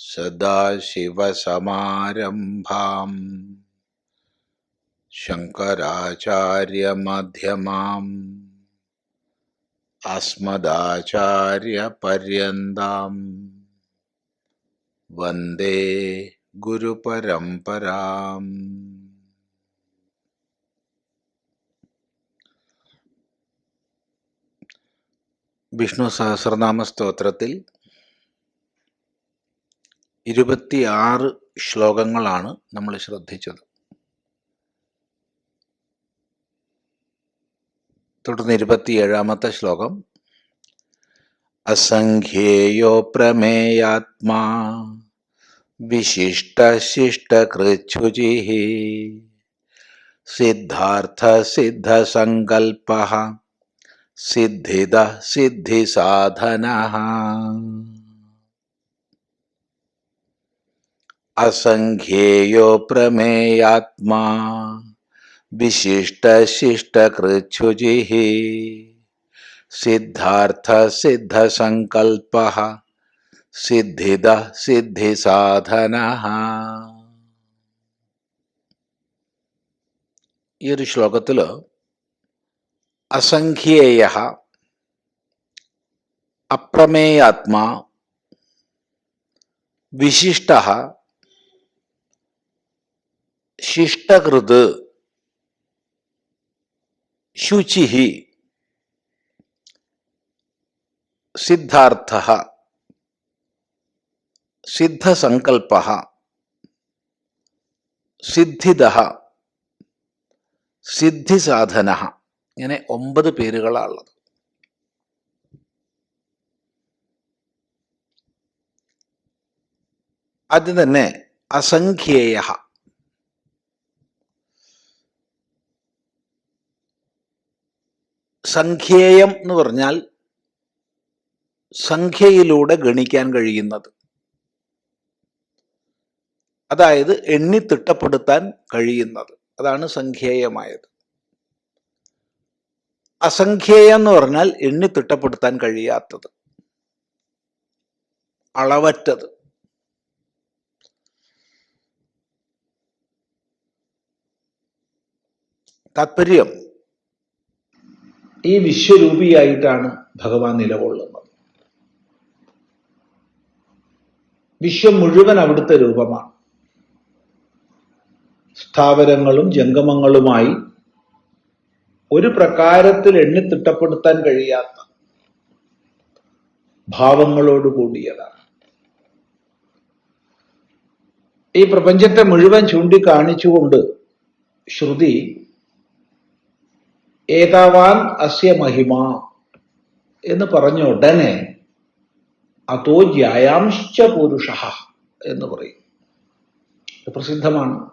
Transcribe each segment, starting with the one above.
सदाशिवसमारम्भाम् शङ्कराचार्यमध्यमाम् अस्मदाचार्यपर्यन्ताम् वन्दे गुरुपरम्पराम् വിഷ്ണു സഹസ്രനാമ സ്തോത്രത്തിൽ ഇരുപത്തിയാറ് ശ്ലോകങ്ങളാണ് നമ്മൾ ശ്രദ്ധിച്ചത്. തുടർന്ന് ഇരുപത്തിയേഴാമത്തെ ശ്ലോകം. അസംഖ്യേയോ പ്രമേയാത്മാ വിശിഷ്ടശിഷ്ടകൃച്ഛുചി സിദ്ധാർത്ഥ സിദ്ധസങ്കൽപ്പ സിദ്ധിത സിദ്ധിസാധന അസംഖ്യേയോ പ്രമേയാത്മാ വിശിഷ്ടശിഷ്ടകൃച്ഛുചി സിദ്ധാർത്ഥ സിദ്ധസങ്കൽപ്പ സിദ്ധിത സിദ്ധിസാധന ഈ ഒരു ശ്ലോകത്തിൽ അസംഖ്യേയ അപ്രമേയാത്മാ വിശിഷ്ട ശിഷ്ടകൃത് ശുചി സിദ്ധാർത്ഥ സിദ്ധസങ്കൽപ്പ സിദ്ധിത സിദ്ധിസാധന. ഇങ്ങനെ ഒമ്പത് പേരുകളാണുള്ളത് ആദ്യം തന്നെ അസംഖ്യേയ. സംഖ്യേയം എന്ന് പറഞ്ഞാൽ സംഖ്യയിലൂടെ ഗണിക്കാൻ കഴിയുന്നത്. അതായത് എണ്ണി തിട്ടപ്പെടുത്താൻ കഴിയുന്നത്. അതാണ് സംഖ്യേയമായത്. അസംഖ്യേയം എന്ന് പറഞ്ഞാൽ എണ്ണി തിട്ടപ്പെടുത്താൻ കഴിയാത്തത്. അളവറ്റത്. താത്പര്യം. ഈ വിശ്വരൂപിയായിട്ടാണ് ഭഗവാൻ നിലകൊള്ളുന്നത്. വിശ്വം മുഴുവൻ അവിടുത്തെ രൂപമാണ്. സ്ഥാപനങ്ങളും ജംഗമങ്ങളുമായി ഒരു പ്രകാരത്തിൽ എണ്ണി തിട്ടപ്പെടുത്താൻ കഴിയാത്ത ഭാവങ്ങളോട് കൂടിയതാണ്. ഈ പ്രപഞ്ചത്തെ മുഴുവൻ ചൂണ്ടിക്കാണിച്ചുകൊണ്ട് ശ്രുതി ഏതാവാൻ അസ്യ മഹിമ എന്ന് പറഞ്ഞ ഉടനെ അതോ ജ്യായാംശ്ച പുരുഷ എന്ന് പറയും. പ്രസിദ്ധമാണ്.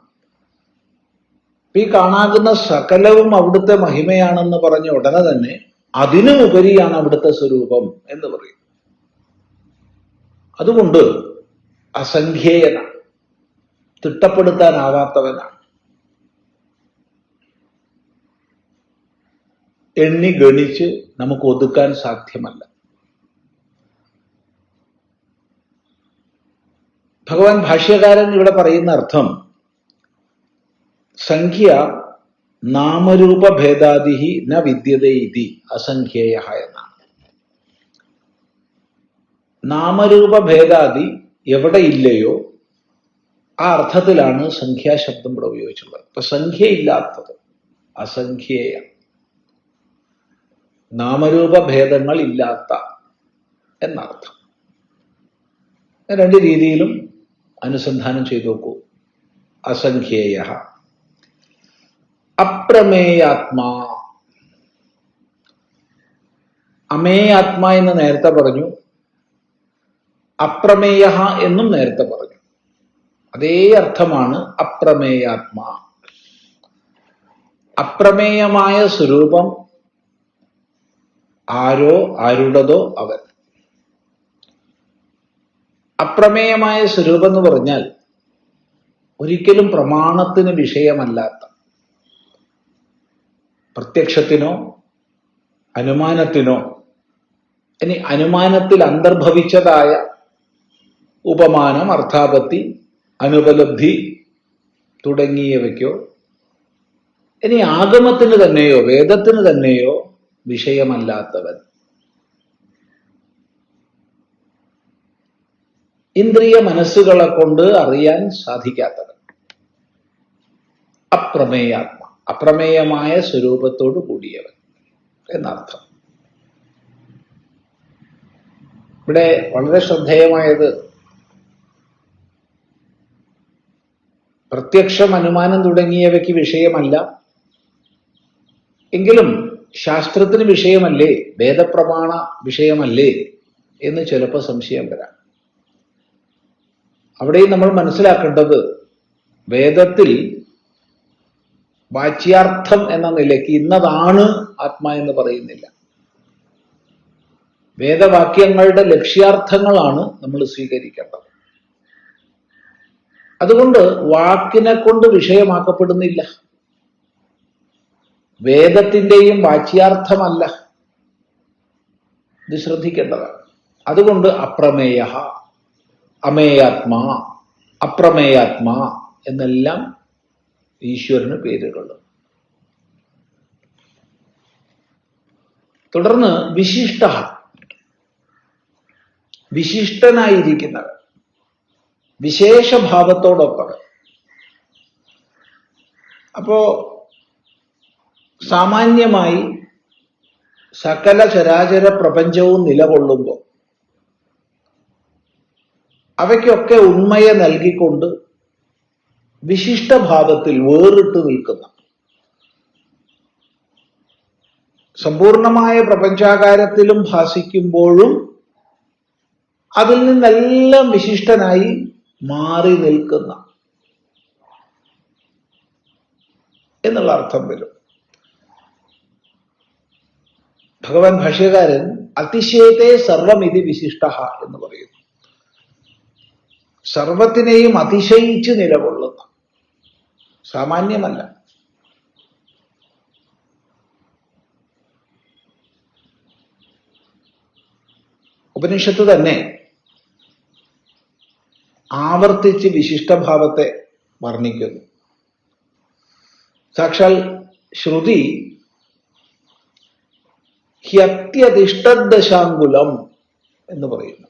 ഈ കാണാകുന്ന സകലവും അവിടുത്തെ മഹിമയാണെന്ന് പറഞ്ഞ ഉടനെ തന്നെ അതിനുമുപരിയാണ് അവിടുത്തെ സ്വരൂപം എന്ന് പറയും. അതുകൊണ്ട് അസംഖ്യേയനാണ് തിട്ടപ്പെടുത്താനാവാത്തവനാണ് എണ്ണി ഗണിച്ച് നമുക്ക് ഒതുക്കാൻ സാധ്യമല്ല. ഭഗവാൻ ഭാഷ്യകാരൻ ഇവിടെ പറയുന്ന അർത്ഥം സംഖ്യ നാമരൂപ ഭേദാദിഹി ന വിദ്യതീതി അസംഖ്യേയ എന്നാണ്. നാമരൂപ ഭേദാദി എവിടെ ഇല്ലയോ ആ അർത്ഥത്തിലാണ് സംഖ്യാശബ്ദം ഇവിടെ ഉപയോഗിച്ചുള്ളത് ഇപ്പൊ സംഖ്യയില്ലാത്തത് അസംഖ്യേയ. നാമരൂപ ഭേദങ്ങൾ ഇല്ലാത്ത എന്നർത്ഥം. രണ്ട് രീതിയിലും അനുസന്ധാനം ചെയ്തു നോക്കൂ. അസംഖ്യേയ അപ്രമേയാത്മാ. അമേയാത്മ എന്ന് നേരത്തെ പറഞ്ഞു അപ്രമേയ എന്നും നേരത്തെ പറഞ്ഞു. അതേ അർത്ഥമാണ് അപ്രമേയാത്മാ. അപ്രമേയമായ സ്വരൂപം ആരോ ആരുടതോ അവൻ. അപ്രമേയമായ സ്വരൂപം എന്ന് പറഞ്ഞാൽ ഒരിക്കലും പ്രമാണത്തിന് വിഷയമല്ലാത്ത പ്രത്യക്ഷത്തിനോ അനുമാനത്തിനോ ഇനി അനുമാനത്തിൽ അന്തർഭവിച്ചതായ ഉപമാനം അർത്ഥാപത്തി അനുപലബ്ധി തുടങ്ങിയവയ്ക്കോ ഇനി ആഗമത്തിന് തന്നെയോ വേദത്തിന് തന്നെയോ വിഷയമല്ലാത്തവൻ. ഇന്ദ്രിയ മനസ്സുകളെ കൊണ്ട് അറിയാൻ സാധിക്കാത്തവൻ. അപ്രമേയാത്മ അപ്രമേയമായ സ്വരൂപത്തോട് കൂടിയവൻ എന്നർത്ഥം. ഇവിടെ വളരെ ശ്രദ്ധേയമായത് പ്രത്യക്ഷം അനുമാനം തുടങ്ങിയവയ്ക്ക് വിഷയമല്ല. എങ്കിലും ശാസ്ത്രത്തിന് വിഷയമല്ലേ? വേദപ്രമാണ വിഷയമല്ലേ? എന്ന് ചിലപ്പോൾ സംശയം വരാം. അവിടെയും നമ്മൾ മനസ്സിലാക്കേണ്ടത് വേദത്തിൽ വാച്യാർത്ഥം എന്ന നിലയ്ക്ക് ഇന്നതാണ് ആത്മാ എന്ന് പറയുന്നില്ല. വേദവാക്യങ്ങളുടെ ലക്ഷ്യാർത്ഥങ്ങളാണ് നമ്മൾ സ്വീകരിക്കേണ്ടത്. അതുകൊണ്ട് വാക്കിനെ കൊണ്ട് വിഷയമാക്കപ്പെടുന്നില്ല. വേദത്തിന്റെയും വാച്യാർത്ഥമല്ല. ഇത് ശ്രദ്ധിക്കേണ്ടതാണ്. അതുകൊണ്ട് അപ്രമേയ അമേയാത്മാ അപ്രമേയാത്മാ എന്നെല്ലാം ഈശ്വരന് പേരുകൾ തുടർന്ന് വിശിഷ്ട വിശിഷ്ടനായിരിക്കുന്നവൻ വിശേഷഭാവത്തോടൊപ്പം. അപ്പോ സാമാന്യമായി സകല ചരാചര പ്രപഞ്ചവും നിലകൊള്ളുമ്പോൾ അവയ്ക്കൊക്കെ ഉണ്മയെ നൽകിക്കൊണ്ട് വിശിഷ്ടഭാവത്തിൽ വേറിട്ട് നിൽക്കുന്ന സമ്പൂർണമായ പ്രപഞ്ചാകാരത്തിലും ഭാസിക്കുമ്പോഴും അതിൽ നിന്നെല്ലാം വിശിഷ്ടനായി മാറി നിൽക്കുന്ന എന്നുള്ള അർത്ഥം വരും. ഭഗവാൻ ഭാഷ്യകാരൻ അതിശയത്തെ സർവമിതി വിശിഷ്ട എന്ന് പറയുന്നു. സർവത്തിനെയും അതിശയിച്ച് നിലകൊള്ളുന്ന. സാമാന്യമല്ല. ഉപനിഷത്ത് തന്നെ ആവർത്തിച്ച് വിശിഷ്ടഭാവത്തെ വർണിക്കുന്നു. സാക്ഷാൽ ശ്രുതി ഹ്യത്യതിഷ്ടദശാങ്കുലം എന്ന് പറയുന്നു.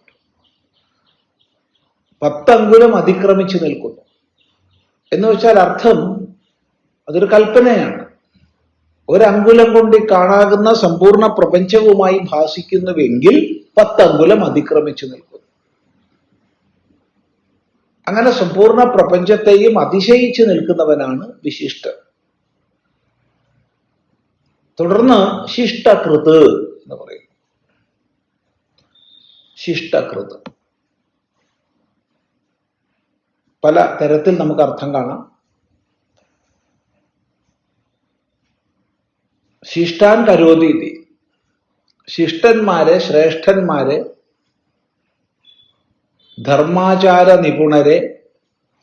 പത്തങ്കുലം അതിക്രമിച്ചു നിൽക്കുന്നു. എന്ന് വെച്ചാൽ അർത്ഥം അതൊരു കൽപ്പനയാണ്. ഒരങ്കുലം കൊണ്ട് കാണാകുന്ന സമ്പൂർണ പ്രപഞ്ചവുമായി ഭാസിക്കുന്നുവെങ്കിൽ പത്തങ്കുലം അതിക്രമിച്ചു നിൽക്കുന്നു. അങ്ങനെ സമ്പൂർണ പ്രപഞ്ചത്തെയും അതിശയിച്ചു നിൽക്കുന്നവനാണ് വിശിഷ്ടൻ. തുടർന്ന് ശിഷ്ടകൃത് എന്ന് പറയും. ശിഷ്ടകൃത്. പല തരത്തിൽ നമുക്ക് അർത്ഥം കാണാം. ശിഷ്ടാൻ കരോതീതി. ശിഷ്ടന്മാരെ ശ്രേഷ്ഠന്മാരെ ധർമാചാര നിപുണരെ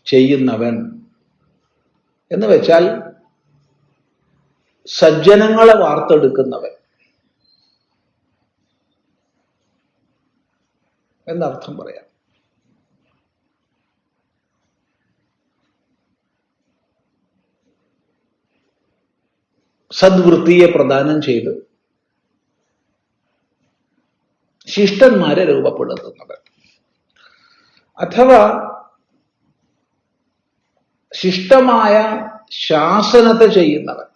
ചെയ്യുന്നവൻ. എന്ന് വെച്ചാൽ സജ്ജനങ്ങളെ വാർത്തെടുക്കുന്നവൻ. എന്നർത്ഥം പറയാം. സദ്വൃത്തിയെ പ്രദാനം ചെയ്ത് ശിഷ്ടന്മാരെ രൂപപ്പെടുത്തുന്നത് അഥവാ ശിഷ്ടമായ ശാസനത്തെ ചെയ്യുന്നവൻ.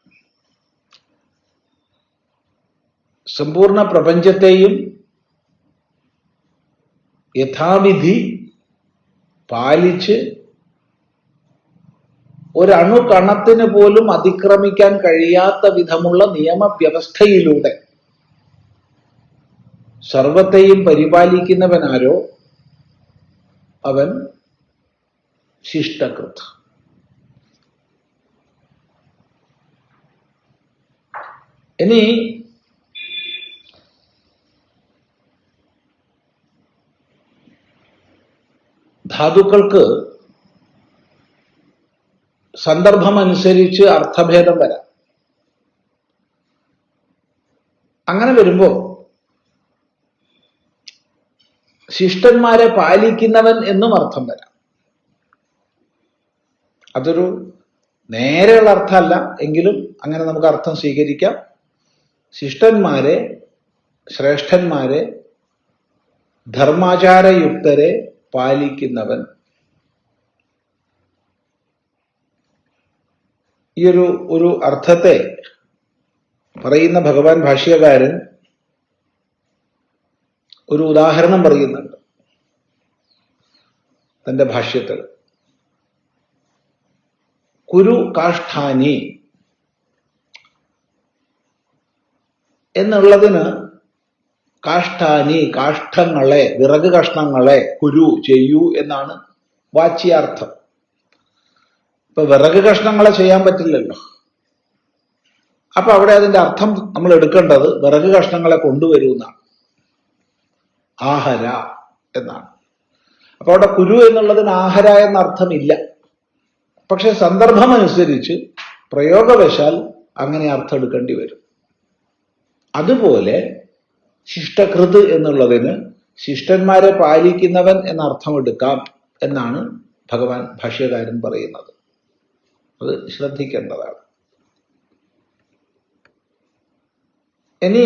സമ്പൂർണ പ്രപഞ്ചത്തെയും യഥാവിധി പാലിച്ച് ഒരണു കണത്തിന് പോലും അതിക്രമിക്കാൻ കഴിയാത്ത വിധമുള്ള നിയമവ്യവസ്ഥയിലൂടെ സർവത്തെയും പരിപാലിക്കുന്നവനാരോ അവൻ ശിഷ്ടകൃത്. ഇനി ധാതുക്കൾക്ക് സന്ദർഭമനുസരിച്ച് അർത്ഥഭേദം വരാം. അങ്ങനെ വരുമ്പോൾ ശിഷ്ടന്മാരെ പാലിക്കുന്നവൻ എന്നും അർത്ഥം വരാം. അതൊരു നേരെയുള്ള അർത്ഥമല്ല എങ്കിലും അങ്ങനെ നമുക്ക് അർത്ഥം സ്വീകരിക്കാം. ശിഷ്ടന്മാരെ ശ്രേഷ്ഠന്മാരെ ധർമാചാരയുക്തരെ പാലിക്കുന്നവൻ. ഈ ഒരു ഒരു അർത്ഥത്തെ പറയുന്ന ഭഗവാൻ ഭാഷ്യകാരൻ ഒരു ഉദാഹരണം പറയുന്നുണ്ട് തന്റെ ഭാഷ്യത്തിൽ. കുരു കാഷ്ഠാനി എന്നുള്ളതിന് കാഷ്ഠാനി കാഷ്ഠങ്ങളെ വിറക് കഷ്ണങ്ങളെ കുരു ചെയ്യൂ എന്നാണ് വാച്യാർത്ഥം. ഇപ്പൊ വിറക് കഷ്ണങ്ങളെ ചെയ്യാൻ പറ്റില്ലല്ലോ. അപ്പൊ അവിടെ അതിന്റെ അർത്ഥം നമ്മൾ എടുക്കേണ്ടത് വിറക് കഷ്ണങ്ങളെ കൊണ്ടുവരൂ എന്നാണ്. ആഹര എന്നാണ്. അപ്പൊ അവിടെ കുരു എന്നുള്ളതിന് ആഹര എന്ന അർത്ഥമില്ല. പക്ഷെ സന്ദർഭമനുസരിച്ച് പ്രയോഗവശാൽ അങ്ങനെ അർത്ഥം എടുക്കേണ്ടി വരും. അതുപോലെ ശിഷ്ടകൃത് എന്നുള്ളതിന് ശിഷ്ടന്മാരെ പാലിക്കുന്നവൻ എന്ന അർത്ഥമെടുക്കാം എന്നാണ് ഭഗവാൻ ഭാഷ്യകാരൻ പറയുന്നത്. അത് ശ്രദ്ധിക്കേണ്ടതാണ്. ഇനി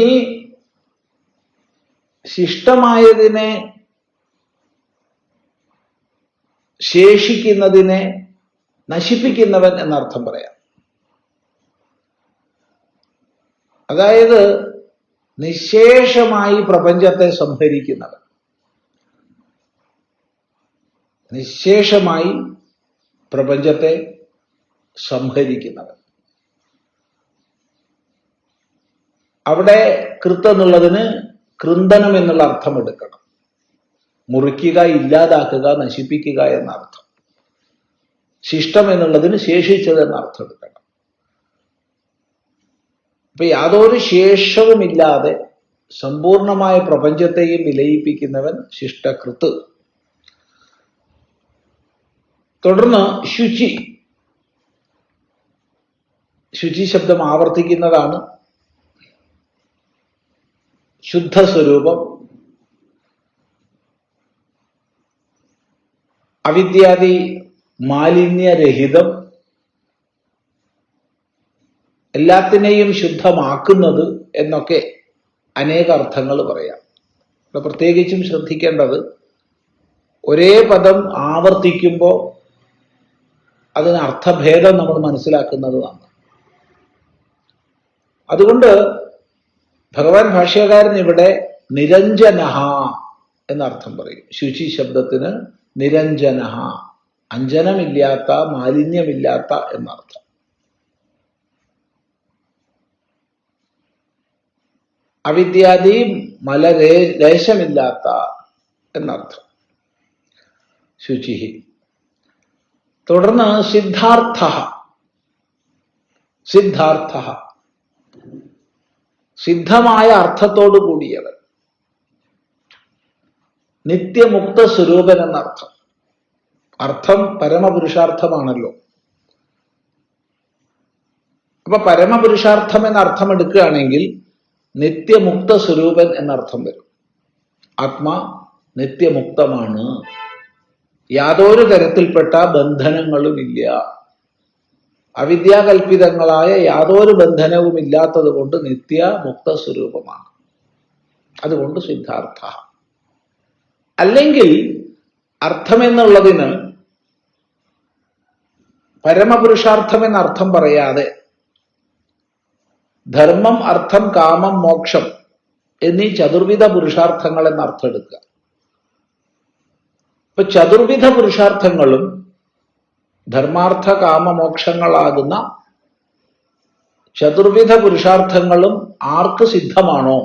ശിഷ്ടമായതിനെ ശേഷിക്കുന്നതിനെ നശിപ്പിക്കുന്നവൻ എന്നർത്ഥം പറയാം. അതായത് നിശേഷമായി പ്രപഞ്ചത്തെ സംഹരിക്കുന്നവൻ നിശേഷമായി പ്രപഞ്ചത്തെ സംഹരിക്കുന്നവൻ അവിടെ കൃത്ത് എന്നുള്ളതിന് കൃന്ദനം എന്നുള്ള അർത്ഥം എടുക്കണം. മുറിക്കുക ഇല്ലാതാക്കുക നശിപ്പിക്കുക എന്ന അർത്ഥം ശിഷ്ടം എന്നുള്ളതിന് ശേഷിച്ചത് എന്ന അർത്ഥം എടുക്കണം. അപ്പൊ യാതൊരു ശേഷവുമില്ലാതെ സമ്പൂർണമായ പ്രപഞ്ചത്തെയും വിലയിപ്പിക്കുന്നവൻ ശിഷ്ടകൃത്ത്. തുടർന്ന് ശുചി. ശുചി ശബ്ദം ആവർത്തിക്കുന്നതാണ്. ശുദ്ധ സ്വരൂപം അവിദ്യാദി മാലിന്യരഹിതം. എല്ലാത്തിനെയും ശുദ്ധമാക്കുന്നത് എന്നൊക്കെ അനേക അർത്ഥങ്ങൾ പറയാം. ഇവിടെ പ്രത്യേകിച്ചും ശ്രദ്ധിക്കേണ്ടത് ഒരേ പദം ആവർത്തിക്കുമ്പോൾ അതിന് അർത്ഥഭേദം നമ്മൾ മനസ്സിലാക്കുന്നതാണ് അതുകൊണ്ട് ഭഗവാൻ ഭാഷ്യകാരൻ ഇവിടെ നിരഞ്ജനഹ എന്നർത്ഥം പറയും. ശുചി ശബ്ദത്തിന് നിരഞ്ജനഹ അഞ്ജനമില്ലാത്ത മാലിന്യമില്ലാത്ത എന്നർത്ഥം. അവിദ്യാദി മലരേ ലേശമില്ലാത്ത എന്നർത്ഥം. ശുചിഹി. തുടർന്ന് സിദ്ധാർത്ഥ സിദ്ധാർത്ഥ സിദ്ധമായ അർത്ഥത്തോടു കൂടിയവൻ. നിത്യമുക്ത സ്വരൂപൻ എന്നർത്ഥം. അർത്ഥം പരമപുരുഷാർത്ഥമാണല്ലോ. അപ്പൊ പരമപുരുഷാർത്ഥം എന്ന അർത്ഥം എടുക്കുകയാണെങ്കിൽ നിത്യമുക്ത സ്വരൂപൻ എന്നർത്ഥം വരും. ആത്മാ നിത്യമുക്തമാണ്. യാതൊരു തരത്തിൽപ്പെട്ട ബന്ധനങ്ങളുമില്ല. അവിദ്യാകൽപിതങ്ങളായ യാതൊരു ബന്ധനവും ഇല്ലാത്തത് കൊണ്ട് നിത്യ മുക്ത സ്വരൂപമാണ് അതുകൊണ്ട് സിദ്ധാർത്ഥ. അല്ലെങ്കിൽ അർത്ഥമെന്നുള്ളതിന് പരമപുരുഷാർത്ഥം എന്നർത്ഥം പറയാതെ ധർമ്മം അർത്ഥം കാമം മോക്ഷം എന്നീ ചതുർവിധ പുരുഷാർത്ഥങ്ങൾ എന്ന് അർത്ഥം എടുക്കുക ഇപ്പൊ ചതുർവിധ പുരുഷാർത്ഥങ്ങളും ധർമാർത്ഥ കാമമോക്ഷങ്ങളാകുന്ന ചതുർവിധ പുരുഷാർത്ഥങ്ങളും ആർക്ക് സിദ്ധമാണോ?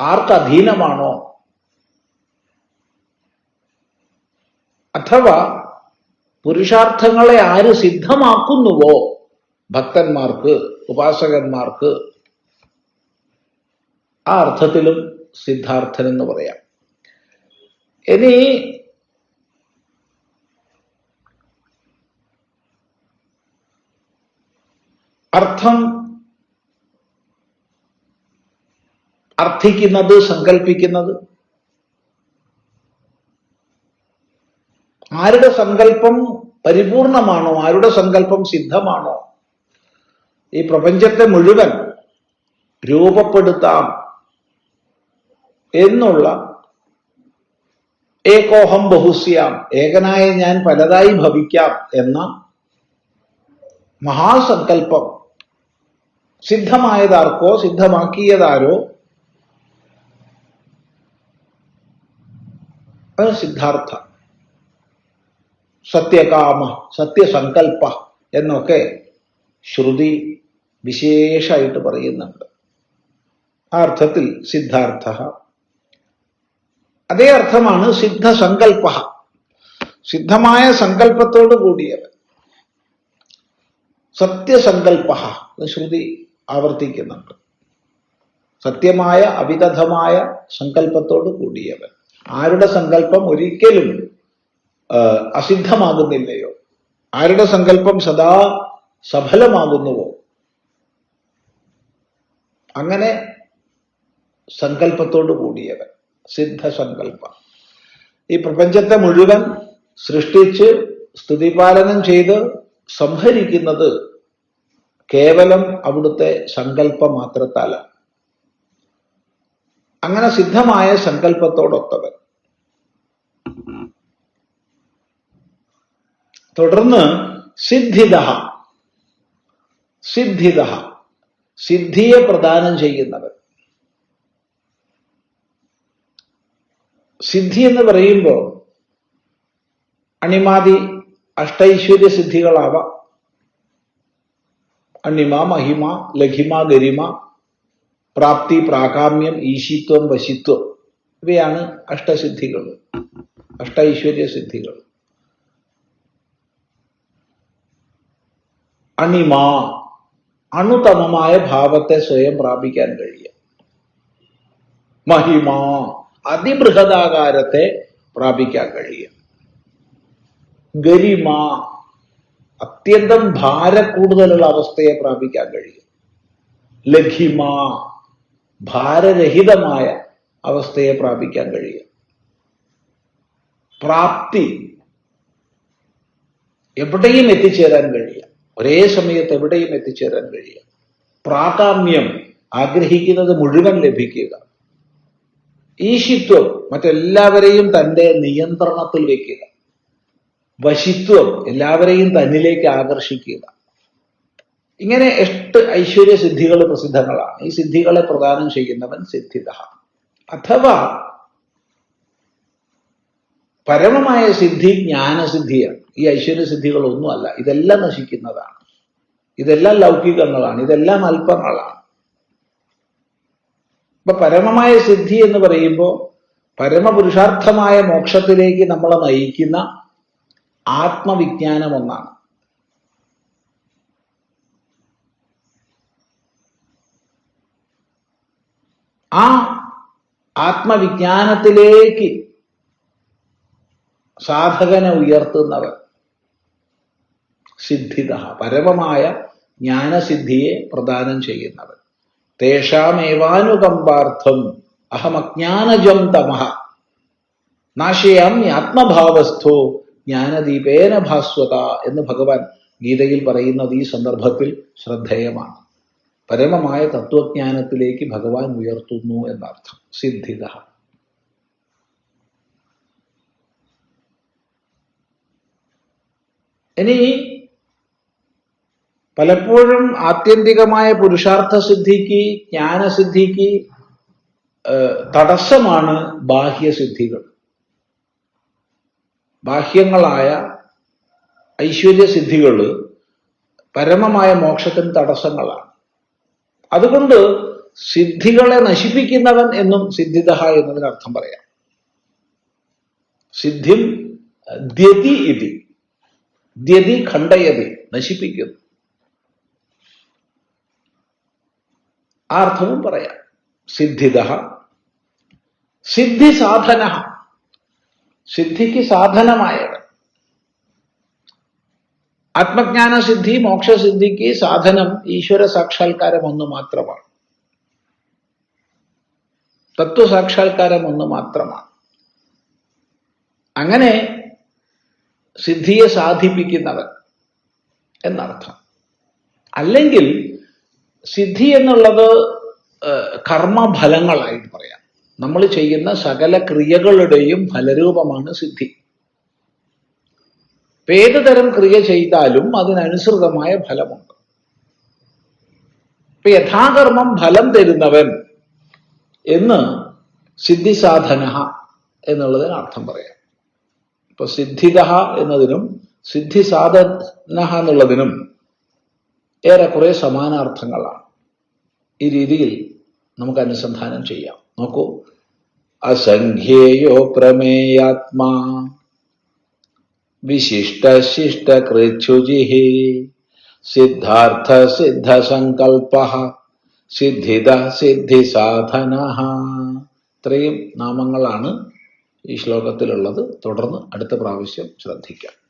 ആർക്ക് അധീനമാണോ അഥവാ പുരുഷാർത്ഥങ്ങളെ ആര് സിദ്ധമാക്കുന്നുവോ ഭക്തന്മാർക്ക്? ഉപാസകന്മാർക്ക് ആ അർത്ഥത്തിലും സിദ്ധാർത്ഥൻ എന്ന് പറയാം. ഇനി അർത്ഥം അർത്ഥിക്കുന്നത് സങ്കല്പിക്കുന്നത് ആരുടെ സങ്കല്പം പരിപൂർണമാണോ ആരുടെ സങ്കല്പം സിദ്ധമാണോ ഈ പ്രപഞ്ചത്തെ മുഴുവൻ രൂപപ്പെടുത്താം എന്നുള്ള ഏകോഹം ബഹുസ്യാം. ഏകനായ ഞാൻ പലതായി ഭവിക്കാം എന്ന മഹാസങ്കല്പം സിദ്ധമായതാർക്കോ സിദ്ധമാക്കിയതാരോ സിദ്ധാർത്ഥ. സത്യകാമ സത്യസങ്കല്പ എന്നൊക്കെ ശ്രുതി വിശേഷമായിട്ട് പറയുന്നുണ്ട്. ആ അർത്ഥത്തിൽ സിദ്ധാർത്ഥ. അതേ അർത്ഥമാണ് സിദ്ധസങ്കല്പ സിദ്ധമായ സങ്കല്പത്തോട് കൂടിയവൻ. സത്യസങ്കല്പ ശ്രുതി ആവർത്തിക്കുന്നുണ്ട്. സത്യമായ അവിദഗ്ധമായ സങ്കല്പത്തോട് കൂടിയവൻ. ആരുടെ സങ്കല്പം ഒരിക്കലും അസിദ്ധമാകുന്നില്ലയോ? ആരുടെ സങ്കല്പം സദാ സഫലമാകുന്നുവോ? അങ്ങനെ സങ്കല്പത്തോട് കൂടിയവൻ സിദ്ധസങ്കല്പം. ഈ പ്രപഞ്ചത്തെ മുഴുവൻ സൃഷ്ടിച്ച് സ്തുതിപാലനം ചെയ്ത് സംഹരിക്കുന്നത് കേവലം അവിടുത്തെ സങ്കല്പ മാത്രത്താലാണ്. അങ്ങനെ സിദ്ധമായ സങ്കല്പത്തോടൊത്തവൻ. തുടർന്ന് സിദ്ധിത സിദ്ധിത സിദ്ധിയെ പ്രദാനം ചെയ്യുന്നവൻ. സിദ്ധി എന്ന് പറയുമ്പോൾ അണിമാതി അഷ്ടൈശ്വര്യ സിദ്ധികളാവാം. അണിമ മഹിമ ലഘിമ ഗരിമ പ്രാപ്തി പ്രാകാമ്യം ഈശിത്വം വശിത്വം ഇവയാണ് അഷ്ടസിദ്ധികൾ അഷ്ടൈശ്വര്യ സിദ്ധികൾ. അണിമ അണുതമമായ ഭാവത്തെ സ്വയം പ്രാപിക്കാൻ കഴിയുക മഹിമ അതിബൃഹദാകാരത്തെ പ്രാപിക്കാൻ കഴിയും. ഗരിമ അത്യന്തം ഭാരക്കൂടുതലുള്ള അവസ്ഥയെ പ്രാപിക്കാൻ കഴിയും. ലഘിമ ഭാരരഹിതമായ അവസ്ഥയെ പ്രാപിക്കാൻ കഴിയും. പ്രാപ്തി എവിടെയും എത്തിച്ചേരാൻ കഴിയും. ഒരേ സമയത്ത് എവിടെയും എത്തിച്ചേരാൻ കഴിയുക പ്രാകാമ്യം ആഗ്രഹിക്കുന്നത് മുഴുവൻ ലഭിക്കുക. ഈശിത്വം മറ്റെല്ലാവരെയും തന്റെ നിയന്ത്രണത്തിൽ വെക്കുക. വശിത്വം എല്ലാവരെയും തന്നിലേക്ക് ആകർഷിക്കുക. ഇങ്ങനെ എട്ട് ഐശ്വര്യ സിദ്ധികൾ പ്രസിദ്ധങ്ങളാണ്. ഈ സിദ്ധികളെ പ്രദാനം ചെയ്യുന്നവൻ സിദ്ധിത. അഥവാ പരമമായ സിദ്ധി ജ്ഞാനസിദ്ധിയാണ്. ഈ ഐശ്വര്യ സിദ്ധികളൊന്നുമല്ല ഇതെല്ലാം നശിക്കുന്നതാണ്. ഇതെല്ലാം ലൗകികങ്ങളാണ്. ഇതെല്ലാം അല്പങ്ങളാണ്. ഇപ്പൊ പരമമായ സിദ്ധി എന്ന് പറയുമ്പോൾ പരമപുരുഷാർത്ഥമായ മോക്ഷത്തിലേക്ക് നമ്മളെ നയിക്കുന്ന ആത്മവിജ്ഞാനം ഒന്നാണ് ആ ആത്മവിജ്ഞാനത്തിലേക്ക് സാധകനെ ഉയർത്തുന്നവൻ. സിദ്ധിത പരമമായ ജ്ഞാനസിദ്ധിയെ പ്രദാനം ചെയ്യുന്നവൻ. തേഷാമേവാനുകമ്പാർത്ഥം അഹമജ്ഞാനജം തമഹ നാശയാം ആത്മഭാവസ്ഥോ ജ്ഞാനദീപേന ഭാസ്വത എന്ന് ഭഗവാൻ ഗീതയിൽ പറയുന്നത് ഈ സന്ദർഭത്തിൽ ശ്രദ്ധേയമാണ്. പരമമായ തത്വജ്ഞാനത്തിലേക്ക് ഭഗവാൻ ഉയർത്തുന്നു എന്നർത്ഥം. സിദ്ധിത. ഇനി പലപ്പോഴും ആത്യന്തികമായ പുരുഷാർത്ഥ സിദ്ധിക്ക് ജ്ഞാനസിദ്ധിക്ക് തടസ്സമാണ് ബാഹ്യസിദ്ധികൾ ബാഹ്യങ്ങളായ ഐശ്വര്യസിദ്ധികൾ പരമമായ മോക്ഷത്തിന് തടസ്സങ്ങളാണ്. അതുകൊണ്ട് സിദ്ധികളെ നശിപ്പിക്കുന്നവൻ എന്നും സിദ്ധിത എന്നതിന് അർത്ഥം പറയാം. സിദ്ധിം ദ്യതി ഇതി ദ്യതി ഖണ്ഡയതി നശിപ്പിക്കുന്നു. ആ അർത്ഥവും പറയാം. സിദ്ധിത. സിദ്ധി സാധന സിദ്ധിക്ക് സാധനമായവൻ. ആത്മജ്ഞാന സിദ്ധി മോക്ഷസിദ്ധിക്ക് സാധനം ഈശ്വര സാക്ഷാത്കാരം ഒന്ന് മാത്രമാണ്. തത്വസാക്ഷാത്കാരം ഒന്ന് മാത്രമാണ് അങ്ങനെ സിദ്ധിയെ സാധിപ്പിക്കുന്നവൻ എന്നർത്ഥം. അല്ലെങ്കിൽ സിദ്ധി എന്നുള്ളത് കർമ്മഫലങ്ങളായിട്ട് പറയാം. നമ്മൾ ചെയ്യുന്ന സകല ക്രിയകളുടെയും ഫലരൂപമാണ് സിദ്ധി. ഏത് തരം ക്രിയ ചെയ്താലും അതിനനുസൃതമായ ഫലമുണ്ട്. ഇപ്പൊ യഥാകർമ്മം ഫലം തരുന്നവൻ എന്ന് സിദ്ധിസാധന എന്നുള്ളതിന് അർത്ഥം പറയാം. ഇപ്പൊ സിദ്ധിത എന്നതിനും സിദ്ധിസാധന എന്നുള്ളതിനും ഏറെക്കുറെ സമാനാർത്ഥങ്ങളാണ്. ഈ രീതിയിൽ നമുക്ക് അനുസന്ധാനം ചെയ്യാം. നോക്കൂ. അസംഖ്യേയോ പ്രമേയാത്മാ വിശിഷ്ട ശിഷ്ട കൃച്ഛുജി സിദ്ധാർത്ഥ സിദ്ധ സങ്കൽപ്പ സിദ്ധിത സിദ്ധി സാധന ഇത്രയും നാമങ്ങളാണ് ഈ ശ്ലോകത്തിലുള്ളത്. തുടർന്ന് അടുത്ത പ്രാവശ്യം ശ്രദ്ധിക്കാം.